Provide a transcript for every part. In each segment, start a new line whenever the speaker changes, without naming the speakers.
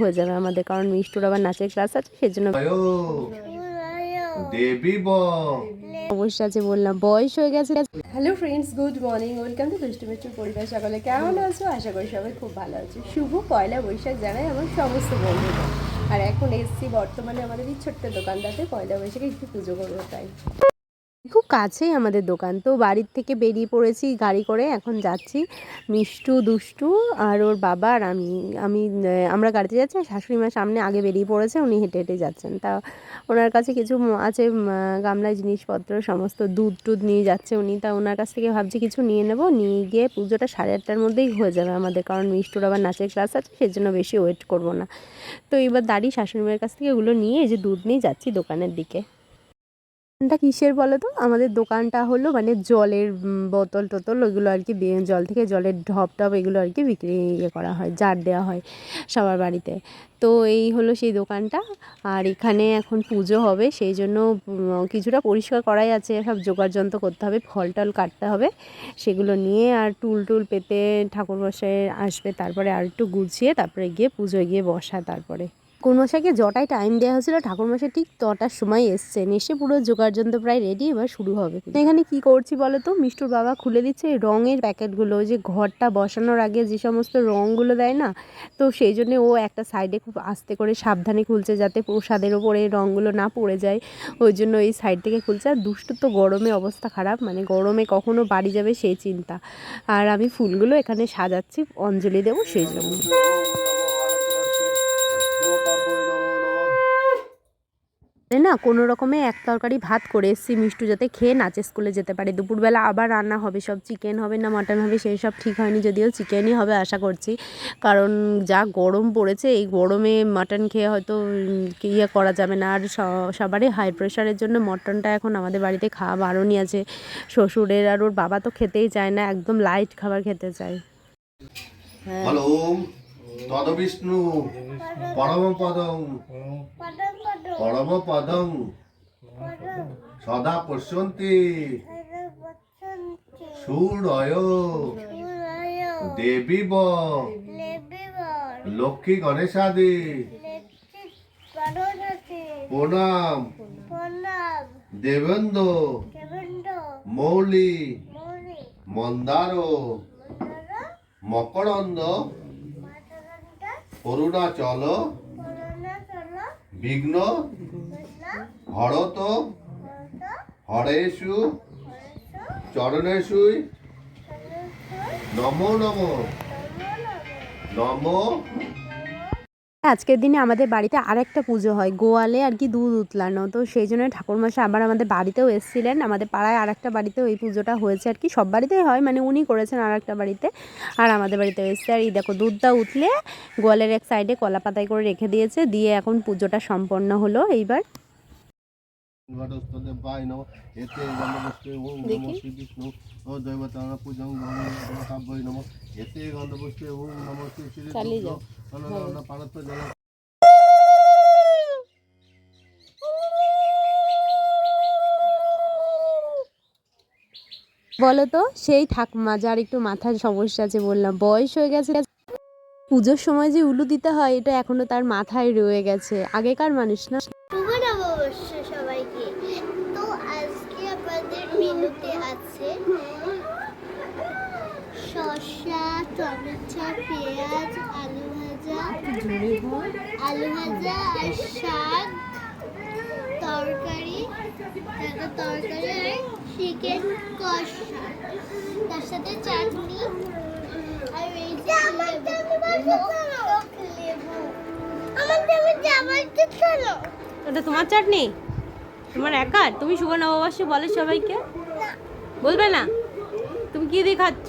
হয়ে যাবে আমাদের? কারণ মিষ্টুর আবার নাচের ক্লাস আছে সেজন্য
দেবী
অবশ্যই আছে বললাম বয়স হয়ে গেছে। Hello friends good morning welcome to দুষ্টু মিষ্টুর পরিবার সকলে। কেমন আছো? আশা করি সবাই খুব ভালো আছে। শুভ পয়লা বৈশাখ জানাই আমার সমস্ত বন্ধুরা আর এখন এসছি বর্তমানে আমাদের এই ছোট্ট দোকানটাতে পয়লা বৈশাখে একটু পুজো করব তাই। খুব কাছেই আমাদের দোকান। তো বাড়ির থেকে বেরিয়ে পড়েছি গাড়ি করে, এখন যাচ্ছি মিষ্টু, দুষ্টু আর ওর বাবা আর আমি। আমি আমরা গাড়িতে যাচ্ছি শাশুড়ি মা সামনে আগে বেরিয়ে পড়েছে, উনি হেঁটে হেঁটে যাচ্ছেন। তা ওনার কাছে কিছু আছে গামলায় জিনিসপত্র, সমস্ত দুধ টুধ নিয়ে যাচ্ছে উনি। তা ওনার কাছ থেকে ভাবছি কিছু নিয়ে নেব। নিয়ে গিয়ে পুজোটা সাড়ে আটটার মধ্যেই হয়ে যাবে আমাদের, কারণ মিষ্টুর আবার নাচের ক্লাস আছে, সেজন্য বেশি ওয়েট করব না। তো এবার দাঁড়িয়ে শাশুড়ি মায়ের কাছ থেকে ওগুলো নিয়ে এই যে দুধ নিয়ে যাচ্ছি দোকানের দিকে। দোকানটা কিসের বলো তো? আমাদের দোকানটা হলো মানে জলের বোতল টোতল ওইগুলো আর কি জল থেকে জলের ঢপ টপ এগুলো আর কি বিক্রি ইয়ে করা হয়, জার দেওয়া হয় সবার বাড়িতে। তো এই হলো সেই দোকানটা। আর এখানে এখন পুজো হবে, সেই জন্য কিছুটা পরিষ্কার করাই আছে, সব জোগাড় যন্ত্র করতে হবে, ফল টল কাটতে হবে, সেগুলো নিয়ে আর টুল টুল পেতে ঠাকুর বসায় আসবে, তারপরে আর একটু গুছিয়ে তারপরে গিয়ে পুজোয় গিয়ে বসা তারপরে। ঠাকুরমশাইকে যটাই টাইম দেওয়া হয়েছিল, ঠাকুরমশাই ঠিক তটার সময় এসছেন। এসে পুরো জোগাড় যন্ত্র প্রায় রেডি এবার শুরু হবে। এখানে কি করছি বলো তো? মিষ্টুর বাবা খুলে দিচ্ছে রঙের প্যাকেটগুলো যে ঘরটা বসানোর আগে যে সমস্ত রঙগুলো দেয় না, তো সেই জন্য ও একটা সাইডে খুব আস্তে করে সাবধানে খুলছে যাতে প্রসাদের ওপরে রঙগুলো না পড়ে যায়। ওই জন্য এই সাইড থেকে খুলছে। আর দুষ্টু তো গরমে অবস্থা খারাপ মানে গরমে কখনো বাড়ি যাবে সেই চিন্তা। আর আমি ফুলগুলো এখানে সাজাচ্ছি, অঞ্জলি দেবো, সেই জন্য। না কোনো রকমে এক তরকারি ভাত করে এসেছি মিষ্টু যাতে খেয়ে নাচে স্কুলে যেতে পারে। দুপুরবেলা আবার রান্না হবে সব চিকেন হবে না মাটন হবে সেই সব ঠিক হয়নি যদিও চিকেনই হবে আশা করছি। কারণ যা গরম পড়েছে এই গরমে মাটন খেয়ে হয়তো ইয়ে করা যাবে না। আর স- সবারই হাই প্রেশারের জন্য মটনটা এখন আমাদের বাড়িতে খাওয়া বারণই আছে। শ্বশুরের আর ওর বাবা তো খেতেই চায় না একদম লাইট খাবার খেতে চায়। হ্যাঁ
তদ বিষ্ণু পরম পদম। পরম পদম সদা পশ্যন্তি। সুরয়। দেবী ব লক্ষ্মী গণেশাদি। প্রণাম। দেবেন্দ্র। মৌলি। মন্দার। মকরন্দ। অরুণাচল। বিঘ্ন হরত হরেশু চরণেশুই নমো নমো নমো।
আজকের দিনে আমাদের বাড়িতে আরেকটা পুজো হয়, গোয়ালে আর কি দুধ উতলানো। তো সেই জন্য ঠাকুরমশাই আবার আমাদের বাড়িতেও এসেছিলেন। আমাদের পাড়ায় আরেকটা বাড়িতে ওই পুজোটা হয়েছে আর কি। সব বাড়িতেই হয় মানে উনি করেছেন আরেকটা বাড়িতে আর আমাদের বাড়িতে এসেছে। আর এই দেখো, দুধটা উতলে গোয়ালের এক সাইডে কলা পাতায় করে রেখে দিয়েছে। দিয়ে এখন পুজোটা সম্পন্ন হলো এইবার।
পাই নম এতে গন্ধপুষ্পে ওম নমো শ্রী বিষ্ণু ও দৈবতাং পূজং কাব্যই নম এতে গন্ধপুষ্পে ওম নমো শ্রী শ্রী
চালিয়ে
পারত জল।
বলো তো সেই ঠাকুমা যার একটু মাথার সমস্যা আছে বললাম বয়স হয়ে গেছে। পুজোর সময় যে উলু দিতে হয় এটা এখনও তার মাথায় রয়ে গেছে। আগেকার মানুষ না
শুভ নববর্ষ সবাইকে তো আজকে আমাদের মেনুতে আছে শসা টমেটো পেঁয়াজ আলু ভাজা আলু ভাজা আর শাক তরকারি। একটা তরকারি আর চিকেন কষা। তার সাথে চাটনি আর এই যে
ওটা তোমার চাটনি? তোমার একার তুমি শুভ নববর্ষে বলে সবাইকে? বলবে না? তুমি কি দিয়ে খাচ্ছ?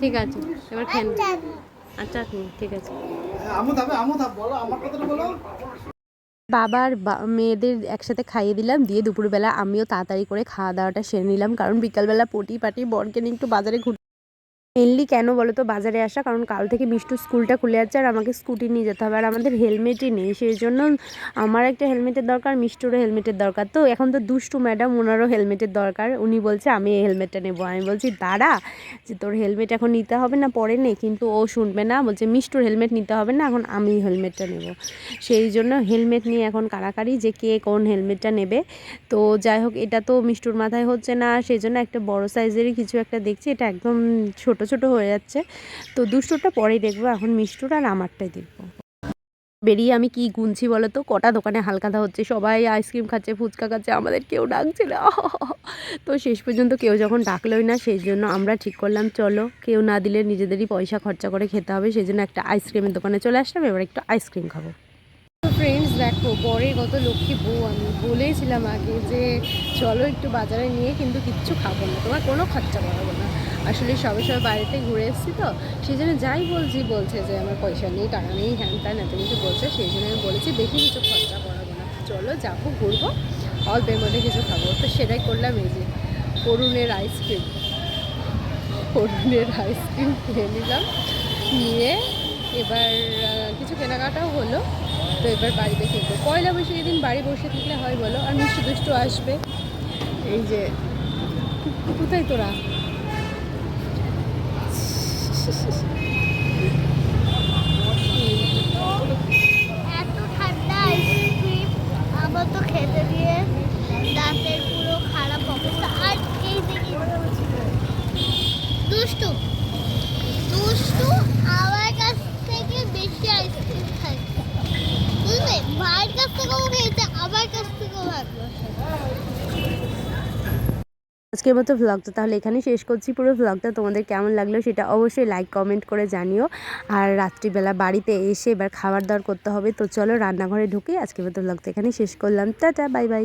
ঠিক আছে, এবার খেন আচ্ছা ঠিক আছে। বাবার মেয়েদের একসাথে খাইয়ে দিলাম, দিয়ে দুপুরবেলা আমিও তাড়াতাড়ি করে খাওয়া দাওয়াটা সেরে নিলাম, কারণ বিকালবেলা পটি পাটি বরকে নিয়ে একটু বাজারে ঘুরতে মেনলি কেন বলো তো বাজারে আসা? কারণ কাল থেকে মিষ্টু স্কুলটা খুলে যাচ্ছে আর আমাকে স্কুটি নিয়ে যেতে হবে আর আমাদের হেলমেটই নেই। সেই জন্য আমার একটা হেলমেটের দরকার, মিষ্টুরও হেলমেটের দরকার। তো এখন তো দুষ্টু ম্যাডাম ওনারও হেলমেটের দরকার। উনি বলছে, আমি এই হেলমেটটা নেব। আমি বলছি, দাঁড়া, যে তোর হেলমেট এখন নিতে হবে না, পরে নে। কিন্তু ও শুনবে না। বলছে, মিষ্টুর হেলমেট নিতে হবে না, এখন আমি হেলমেটটা নেব। সেই জন্য হেলমেট নিয়ে এখন কারাকারি যে কে কোন হেলমেটটা নেবে। তো যাই হোক, এটা তো মিষ্টুর মাথায় হচ্ছে না। সেই জন্য একটা বড় সাইজেরই কিছু একটা দেখছি। এটা একদম ছোট ছোট হয়ে যাচ্ছে। তো দুষ্টুরটা পরেই দেখব, এখন মিষ্টুর আর আমারটাই দেখব। বেরিয়ে আমি কি গুনছি বলো তো কটা দোকানে হালকাতা হচ্ছে, সবাই আইসক্রিম খাচ্ছে, ফুচকা খাচ্ছে, আমাদের কেউ ডাকছে না। তো শেষ পর্যন্ত কেউ যখন ডাকলোই না, সেই জন্য আমরা ঠিক করলাম, চলো, কেউ না দিলে নিজেদেরই পয়সা খরচা করে খেতে হবে, সেই জন্য একটা আইসক্রিমের দোকানে চলে আসলাম, এবার একটু আইসক্রিম খাব। ফ্রেন্ডস দেখো পরে কত লক্ষ্মী বউ আমি। বলেইছিলাম আগে যে, চলো একটু বাজারে নিয়ে কিন্তু কিচ্ছু খাব না, তোমার কোনো খরচা করাবো না। আসলে সবে সবে বাড়িতে ঘুরে এসেছি তো, সেই জন্য যাই বলছি, বলছে যে আমার পয়সা নেই, টাকা নেই, হ্যান ত্যান এত কিছু বলছে, সেই জন্য আমি বলেছি দেখি কিছু খরচা করাবো না। চলো যাব, ঘুরবো অল্পের মধ্যে কিছু খাব। তো সেটাই করলাম এই যে করুণের আইসক্রিম করুণের আইসক্রিম খেয়ে নিলাম, নিয়ে এবার কিছু কেনাকাটাও হলো, তো এবার বাড়িতে খেলব পয়লা বৈশাখের দিন বাড়ি বসে থাকলে হয় বলো, আর মিষ্টি দুষ্টু আসবে। এই যে, কোথায় তোরা
এত ঠান্ডা আইসক্রিম আমার তো খেতে দিয়ে দাঁতের পুরো খারাপ অবস্থা আর এই দেখি দুষ্টু দুষ্টু আমার কাছ থেকে বেশি আইসক্রিম খায় বুঝলে ভাইয়ের কাছ থেকেও খেয়েছে আমার কাছ থেকেও ভালোবাসে
আজকের মতো ভ্লগটা তাহলে এখানে শেষ করছি। পুরো ভ্লগটা তোমাদের কেমন লাগল সেটা অবশ্যই লাইক কমেন্ট করে জানিও। আর রাত্রিবেলা বাড়িতে এসে এবার খাবার দাওয়ার করতে হবে। তো চলো রান্নাঘরে ঢুকে আজকের মতো ভ্লগটা এখানে শেষ করলাম। Tata bye bye